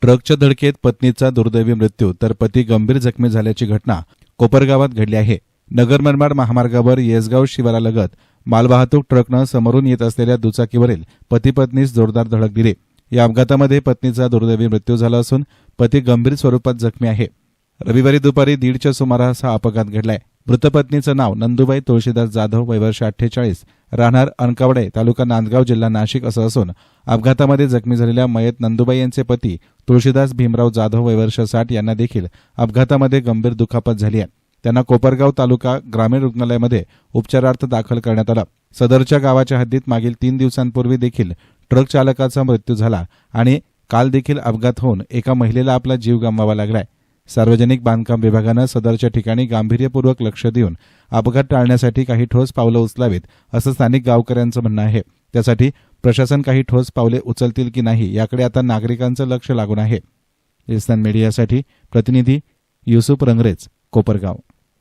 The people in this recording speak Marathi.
ट्रकच्या धडकेत पत्नीचा दुर्दैवी मृत्यू तर पती गंभीर जखमी झाल्याची घटना कोपरगावात घडली आहे. नगर मनमाड महामार्गावर येसगाव शिवारालगत मालवाहतूक ट्रकनं समोरून येत असलेल्या दुचाकीवरील पती पत्नीस जोरदार धडक दिली. या अपघातामध्ये पत्नीचा दुर्दैवी मृत्यू झाला असून पती गंभीर स्वरूपात जखमी आहे. रविवारी दुपारी दीडच्या सुमारास हा अपघात घडलाय. मृतपत्नीचं नाव नंदुबाई तुळशीदास जाधव वयवर्ष अठ्ठेचाळीस राहणार अनकावडे तालुका नांदगाव जिल्हा नाशिक असं असून अपघातामध्ये जखमी झालेल्या मयत नंदुबाई यांचे पती तुळशीदास भीमराव जाधव वयवर्ष साठ यांना देखील अपघातामध्ये गंभीर दुखापत झाली आहे. त्यांना कोपरगाव तालुका ग्रामीण रुग्णालयामध्ये उपचारार्थ दाखल करण्यात आलं. सदरच्या गावाच्या हद्दीत मागील तीन दिवसांपूर्वी देखील ट्रक चालकाचा मृत्यू झाला आणि काल देखील अपघात होऊन एका महिलेला आपला जीव गमवावा लागलाय. सार्वजनिक बांधकाम विभागानं सदरच्या ठिकाणी गांभीर्यपूर्वक लक्ष देऊन अपघात टाळण्यासाठी काही ठोस पावलं उचलावीत असं स्थानिक गावकऱ्यांचं म्हणणं आहे. त्यासाठी प्रशासन काही ठोस पावले उचलतील की नाही याकडे आता नागरिकांचं लक्ष लागून आहे. इस्तान मीडियासाठी प्रतिनिधी युसुफ रंगरेज कोपरगाव.